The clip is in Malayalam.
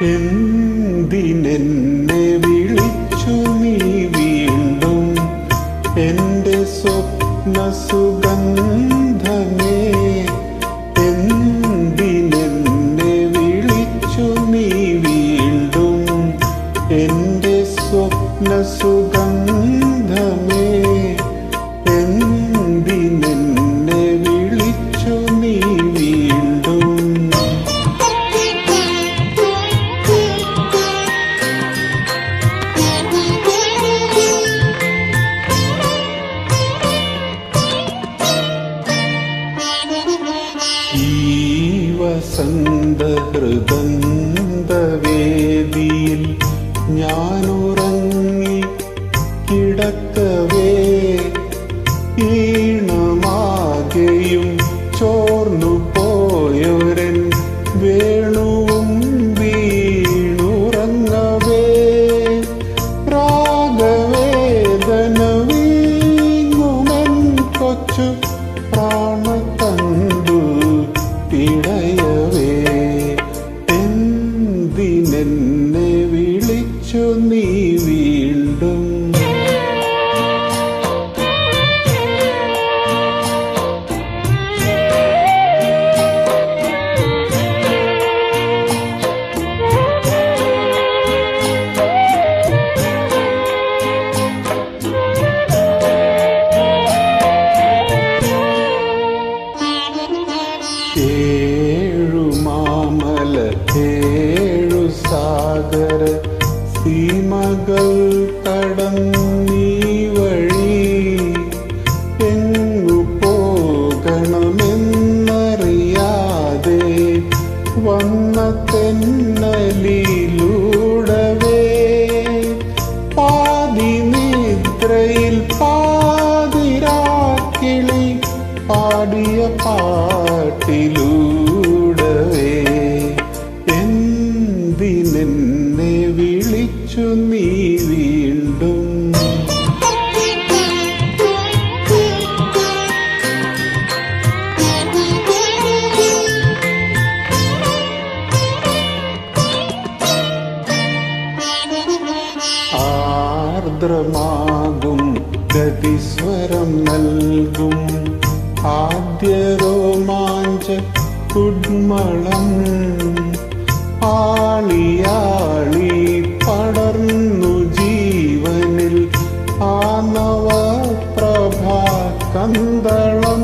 എന്തിനെന്നെ വിളിച്ചു നീ വീണ്ടും? എന്റെ സ്വപ്ന സുഗന്ധമേ വസന്ത ഹൃദന്തവേദിയിൽ ഞാനുറങ്ങി കിടക്കവേ. ഈണമാകെയും ചോർന്നു പോയൊരൻ വേണുവും വീണുറങ്ങവേ. രാഗവേദന വീങ്ങുമൻ കൊച്ചു വീണ്ടും. ഏഴു സീമകൾ കടന്നീ വഴി എങ്ങു പോകണമെന്നറിയാതെ വന്ന തെന്നലിലൂടവേ. പാതി നിദ്രയിൽ പാതിരാക്കിളി പാടിയ പാട്ടിലൂടവേ. എന്തിനെന്നെ വിളിച്ചു നീ വീണ്ടും. ആർദ്രമാകും ഗതിസ്വരം നൽകും. ആദ്യ രോമാഞ്ച കുഡ്മളം ജീവനിൽ പ്രഭാ കന്തളം